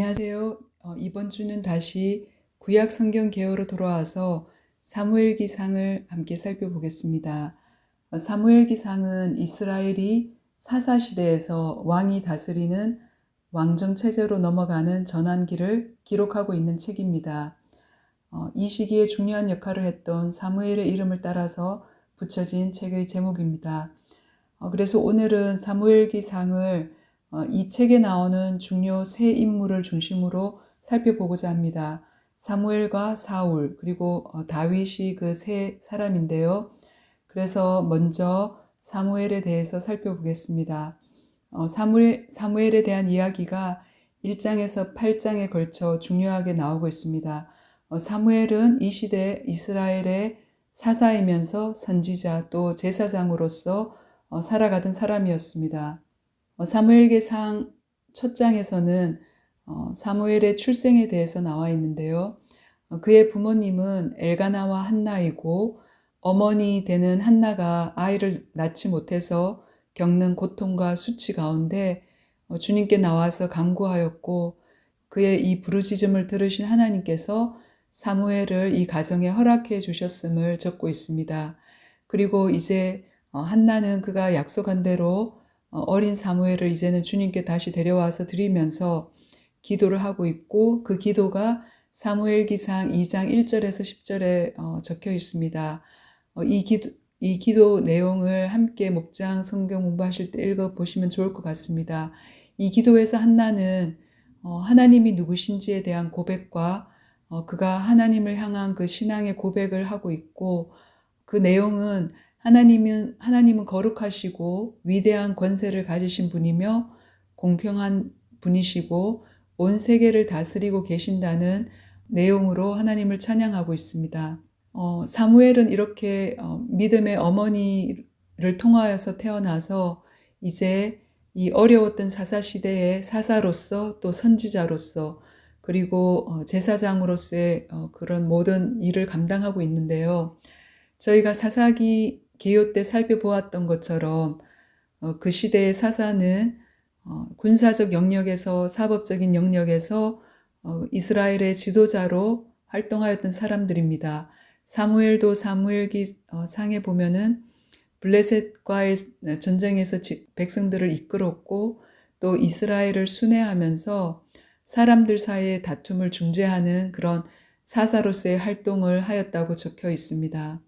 안녕하세요. 어, 이번 주는 다시 구약 성경 개요로 돌아와서 사무엘 기상을 함께 살펴보겠습니다. 어, 사무엘 기상은 이스라엘이 사사 시대에서 왕이 다스리는 왕정 체제로 넘어가는 전환기를 기록하고 있는 책입니다. 어, 이 시기에 중요한 역할을 했던 사무엘의 이름을 따라서 붙여진 책의 제목입니다. 어, 그래서 오늘은 사무엘 기상을 어, 이 책에 나오는 중요 세 인물을 중심으로 살펴보고자 합니다. 사무엘과 사울 그리고 어, 다윗이 그 세 사람인데요. 그래서 먼저 사무엘에 대해서 살펴보겠습니다. 어, 사무엘, 사무엘에 대한 이야기가 1장에서 8장에 걸쳐 중요하게 나오고 있습니다. 사무엘은 이 시대 이스라엘의 사사이면서 선지자 또 제사장으로서 살아가던 사람이었습니다. 어, 사무엘계상 첫 장에서는 어, 사무엘의 출생에 대해서 나와 있는데요. 어, 그의 부모님은 엘가나와 한나이고 어머니 되는 한나가 아이를 낳지 못해서 겪는 고통과 수치 가운데 주님께 나와서 간구하였고 그의 이 부르짖음을 들으신 하나님께서 사무엘을 이 가정에 허락해 주셨음을 적고 있습니다. 그리고 이제 한나는 그가 약속한 대로 어, 어린 사무엘을 이제는 주님께 다시 데려와서 드리면서 기도를 하고 있고 그 기도가 사무엘 기상 2장 1절에서 10절에 어, 적혀 있습니다. 어, 이 기도 이 기도 내용을 함께 목장 성경 공부하실 때 읽어 보시면 좋을 것 같습니다. 이 기도에서 한나는 하나님이 누구신지에 대한 고백과 그가 하나님을 향한 그 신앙의 고백을 하고 있고 그 내용은 하나님은 하나님은 거룩하시고 위대한 권세를 가지신 분이며 공평한 분이시고 온 세계를 다스리고 계신다는 내용으로 하나님을 찬양하고 있습니다. 어, 사무엘은 이렇게 어, 믿음의 어머니를 통하여서 태어나서 이제 이 어려웠던 사사 시대의 사사로서 또 선지자로서 그리고 어, 제사장으로서의 어, 그런 모든 일을 감당하고 있는데요. 저희가 사사기 개요 때 살펴보았던 것처럼 어, 그 시대의 사사는 어, 군사적 영역에서 사법적인 영역에서 어, 이스라엘의 지도자로 활동하였던 사람들입니다. 사무엘도 사무엘기 어, 상에 보면은 블레셋과의 전쟁에서 백성들을 이끌었고 또 이스라엘을 순회하면서 사람들 사이의 다툼을 중재하는 그런 사사로서의 활동을 하였다고 적혀 있습니다.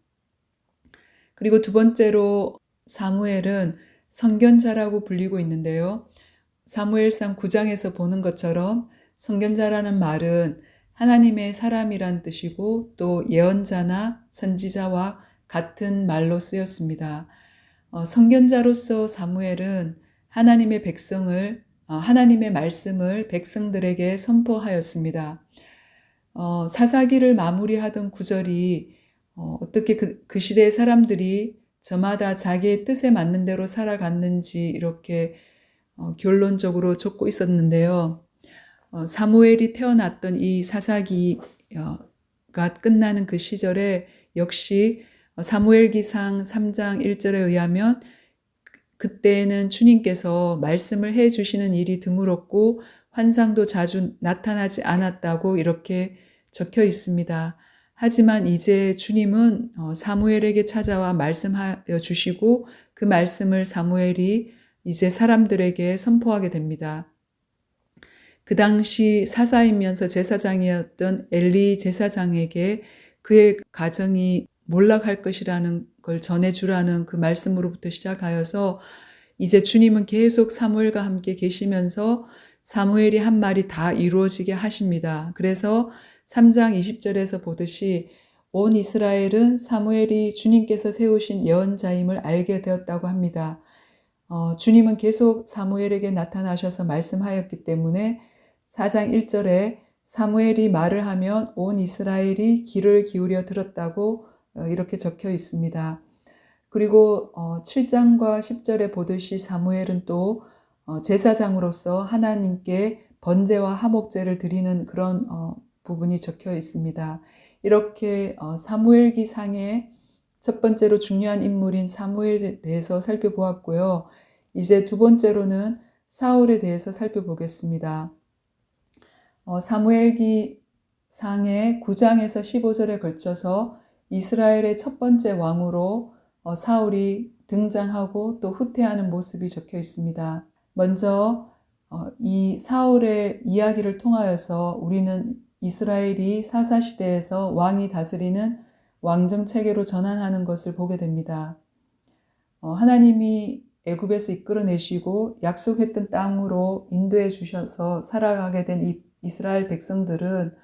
그리고 두 번째로 사무엘은 성견자라고 불리고 있는데요. 사무엘상 9장에서 보는 것처럼 성견자라는 말은 하나님의 사람이란 뜻이고 또 예언자나 선지자와 같은 말로 쓰였습니다. 어, 성견자로서 사무엘은 하나님의 백성을 어, 하나님의 말씀을 백성들에게 선포하였습니다. 어, 사사기를 마무리하던 구절이 어, 떻게 그, 그 시대의 사람들이 저마다 자기의 뜻에 맞는 대로 살아갔는지 이렇게 어, 결론적으로 적고 있었는데요. 어, 사무엘이 태어났던 이 사사기가 끝나는 그 시절에 역시 사무엘기상 3장 1절에 의하면 그때는 주님께서 말씀을 해 주시는 일이 드물었고 환상도 자주 나타나지 않았다고 이렇게 적혀 있습니다. 하지만 이제 주님은 어, 사무엘에게 찾아와 말씀하여 주시고 그 말씀을 사무엘이 이제 사람들에게 선포하게 됩니다. 그 당시 사사이면서 제사장이었던 엘리 제사장에게 그의 가정이 몰락할 것이라는 걸 전해주라는 그 말씀으로부터 시작하여서 이제 주님은 계속 사무엘과 함께 계시면서 사무엘이 한 말이 다 이루어지게 하십니다. 그래서 3장 20절에서 보듯이 온 이스라엘은 사무엘이 주님께서 세우신 예언자임을 알게 되었다고 합니다. 어, 주님은 계속 사무엘에게 나타나셔서 말씀하였기 때문에 4장 1절에 사무엘이 말을 하면 온 이스라엘이 귀를 기울여 들었다고 어, 이렇게 적혀 있습니다. 그리고 어, 7장과 10절에 보듯이 사무엘은 또 어, 제사장으로서 하나님께 번제와 하목제를 드리는 그런 어, 부분이 적혀 있습니다. 이렇게 어, 사무엘기 상의 첫 번째로 중요한 인물인 사무엘에 대해서 살펴보았고요. 이제 두 번째로는 사울에 대해서 살펴보겠습니다. 어, 사무엘기 상의 9장에서 15절에 걸쳐서 이스라엘의 첫 번째 왕으로 어, 사울이 등장하고 또 후퇴하는 모습이 적혀 있습니다. 먼저 어, 이 사울의 이야기를 통하여서 우리는 이스라엘이 사사 시대에서 왕이 다스리는 왕정 체계로 전환하는 것을 보게 됩니다. 어, 하나님이 애굽에서 이끌어내시고 약속했던 땅으로 인도해 주셔서 살아가게 된이 이스라엘 백성들은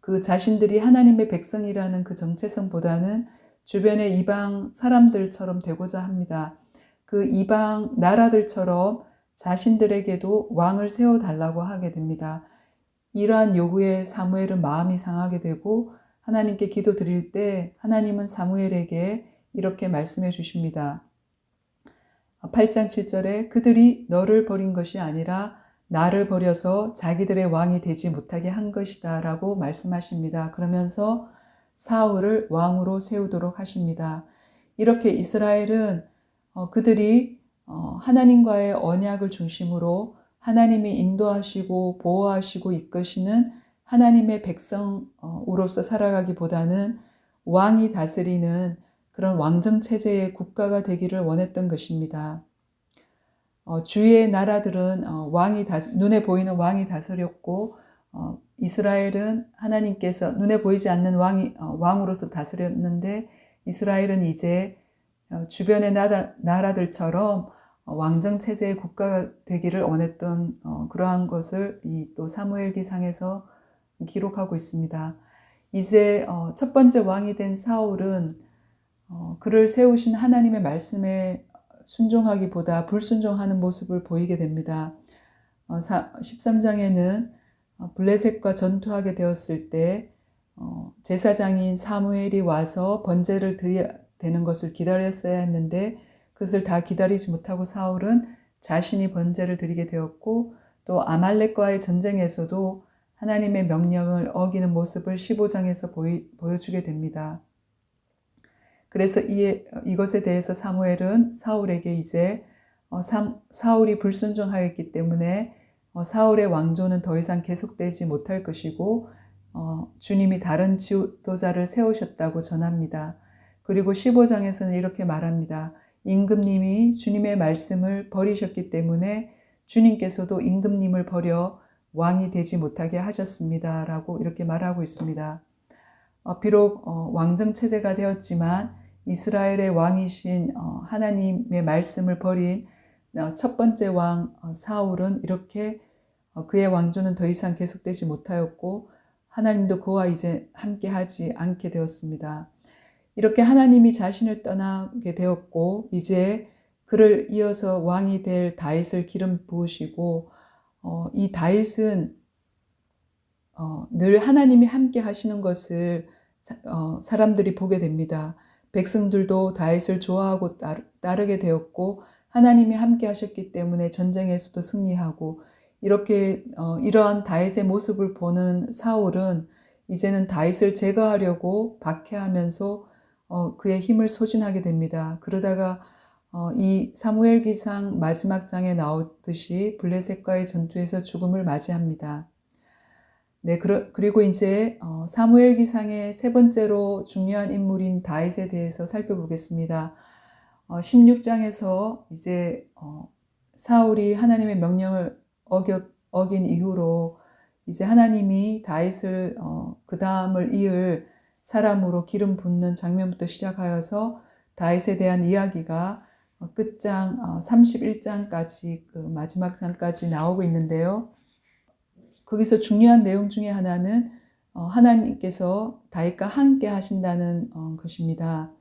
그 자신들이 하나님의 백성이라는 그 정체성보다는 주변의 이방 사람들처럼 되고자 합니다. 그 이방 나라들처럼 자신들에게도 왕을 세워달라고 하게 됩니다. 이러한 요구에 사무엘은 마음이 상하게 되고 하나님께 기도 드릴 때 하나님은 사무엘에게 이렇게 말씀해 주십니다. 8장 7절에 그들이 너를 버린 것이 아니라 나를 버려서 자기들의 왕이 되지 못하게 한 것이다 라고 말씀하십니다. 그러면서 사울을 왕으로 세우도록 하십니다. 이렇게 이스라엘은 어, 그들이 어, 하나님과의 언약을 중심으로 하나님이 인도하시고 보호하시고 이끄시는 하나님의 백성으로서 살아가기보다는 왕이 다스리는 그런 왕정 체제의 국가가 되기를 원했던 것입니다. 어, 주위의 나라들은 어, 왕이 다, 눈에 보이는 왕이 다스렸고 어, 이스라엘은 하나님께서 눈에 보이지 않는 왕이 어, 왕으로서 다스렸는데 이스라엘은 이제 어, 주변의 나라, 나라들처럼 어, 왕정 체제의 국가가 되기를 원했던 어, 그러한 것을 이 또 사무엘기상에서 기록하고 있습니다. 이제 어, 첫 번째 왕이 된 사울은 어, 그를 세우신 하나님의 말씀에 순종하기보다 불순종하는 모습을 보이게 됩니다. 13장에는 어, 블레셋과 전투하게 되었을 때 어, 제사장인 사무엘이 와서 번제를 드려야 되는 것을 기다렸어야 했는데 그것을 다 기다리지 못하고 사울은 자신이 번제를 드리게 되었고 또 아말렉과의 전쟁에서도 하나님의 명령을 어기는 모습을 15장에서 보이, 보여주게 됩니다. 그래서 이, 이것에 대해서 사무엘은 사울에게 이제 어, 사, 사울이 불순종하였기 때문에 어, 사울의 왕조는 더 이상 계속되지 못할 것이고 어, 주님이 다른 지도자를 세우셨다고 전합니다. 그리고 15장에서는 이렇게 말합니다. 임금님이 주님의 말씀을 버리셨기 때문에 주님께서도 임금님을 버려 왕이 되지 못하게 하셨습니다. 라고 이렇게 말하고 있습니다. 어, 비록 어, 왕정 체제가 되었지만 이스라엘의 왕이신 어, 하나님의 말씀을 버린 어, 첫 번째 왕 어, 사울은 이렇게 그의 왕조는 더 이상 계속되지 못하였고 하나님도 그와 이제 함께 하지 않게 되었습니다. 이렇게 하나님이 자신을 떠나게 되었고 이제 그를 이어서 왕이 될 다윗을 기름 부으시고 이 다윗은 늘 하나님이 함께 하시는 것을 사람들이 보게 됩니다. 백성들도 다윗을 좋아하고 따르 게 되었고 하나님이 함께 하셨기 때문에 전쟁에서도 승리하고 이렇게 어, 이러한 다윗의 모습을 보는 사울은 이제는 다윗을 제거하려고 박해하면서 어, 그의 힘을 소진하게 됩니다. 그러다가 어, 이 사무엘 기상 마지막 장에 나오듯이 블레셋과의 전투에서 죽음을 맞이합니다. 네, 그리고 이제 어, 사무엘 기상의 세 번째로 중요한 인물인 다윗에 대해서 살펴보겠습니다. 16장에서 이제 어, 사울이 하나님의 명령을 어겨, 어긴 이후로 이제 하나님이 다윗을 어, 그 다음을 이을 사람으로 기름 붓는 장면부터 시작하여서 다윗에 대한 이야기가 끝장 31장까지 그 마지막 장까지 나오고 있는데요. 거기서 중요한 내용 중에 하나는 어, 하나님께서 다윗과 함께 하신다는 어, 것입니다.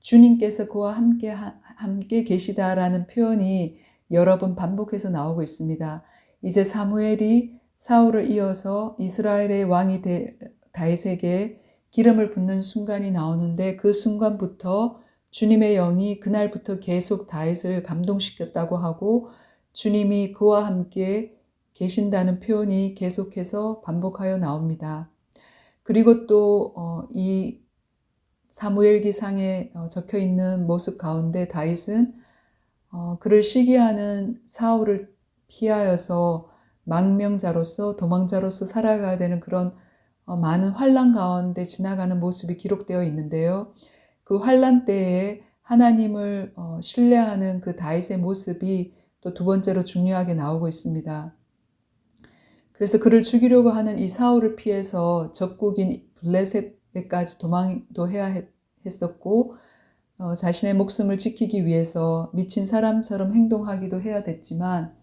주님께서 그와 함께 함께 계시다라는 표현이 여러 번 반복해서 나오고 있습니다. 이제 사무엘이 사울을 이어서 이스라엘의 왕이 될 다윗에게 기름을 붓는 순간이 나오는데 그 순간부터 주님의 영이 그날부터 계속 다윗을 감동시켰다고 하고 주님이 그와 함께 계신다는 표현이 계속해서 반복하여 나옵니다. 그리고 또이 어, 사무엘기상에 어, 적혀 있는 모습 가운데 다윗은 어, 그를 시기하는 사울을 피하여서 망명자로서 도망자로서 살아가야 되는 그런 어, 많은 환란 가운데 지나가는 모습이 기록되어 있는데요. 그 환란 때에 하나님을 어, 신뢰하는 그 다윗의 모습이 또 두 번째로 중요하게 나오고 있습니다. 그래서 그를 죽이려고 하는 이 사울을 피해서 적국인 블레셋에까지 도망도 해야 했었고 어, 자신의 목숨을 지키기 위해서 미친 사람처럼 행동하기도 해야 됐지만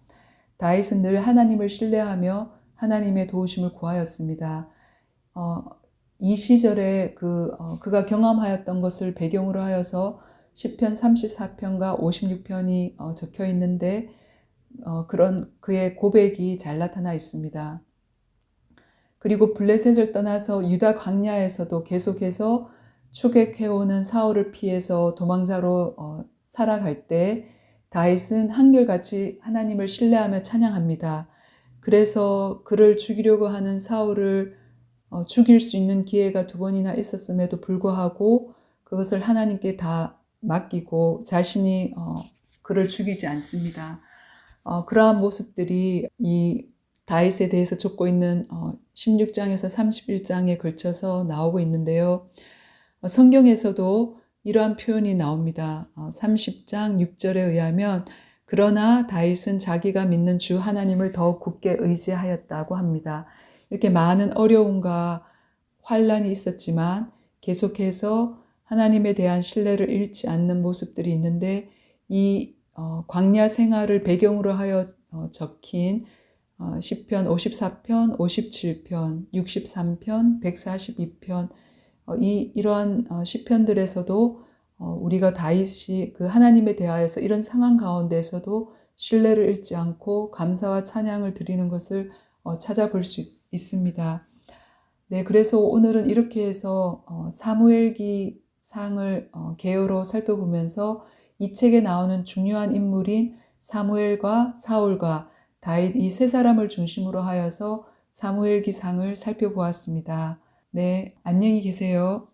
다윗은 늘 하나님을 신뢰하며 하나님의 도우심을 구하였습니다. 어, 이 시절에 그 어, 그가 경험하였던 것을 배경으로 하여서 시편 34편과 56편이 어, 적혀 있는데 어, 그런 그의 고백이 잘 나타나 있습니다. 그리고 블레셋을 떠나서 유다 광야에서도 계속해서 추격해오는 사울을 피해서 도망자로 어, 살아갈 때 다윗은 한결같이 하나님을 신뢰하며 찬양합니다. 그래서 그를 죽이려고 하는 사울을 어, 죽일 수 있는 기회가 두 번이나 있었음에도 불구하고 그것을 하나님께 다 맡기고 자신이 어, 그를 죽이지 않습니다. 어, 그러한 모습들이 이 다윗에 대해서 쫓고 있는 어, 16장에서 31장에 걸쳐서 나오고 있는데요. 어, 성경에서도 이러한 표현이 나옵니다. 어, 30장 6절에 의하면 그러나 다윗은 자기가 믿는 주 하나님을 더욱 굳게 의지하였다고 합니다. 이렇게 많은 어려움과 환란이 있었지만 계속해서 하나님에 대한 신뢰를 잃지 않는 모습들이 있는데 이 어, 광야 생활을 배경으로 하여 어, 적힌 어, 시편 54편, 57편, 63편, 142편 어, 이 이러한 어, 시편들에서도 어, 우리가 다윗이 그 하나님에 대하여서 이런 상황 가운데서도 신뢰를 잃지 않고 감사와 찬양을 드리는 것을 어, 찾아볼 수 있 습니다. 네, 그래서 오늘은 이렇게 해서 어, 사무엘기 상을 어, 개요로 살펴보면서 이 책에 나오는 중요한 인물인 사무엘과 사울과 다윗 이 세 사람을 중심으로 하여서 사무엘기 상을 살펴보았습니다. 네, 안녕히 계세요.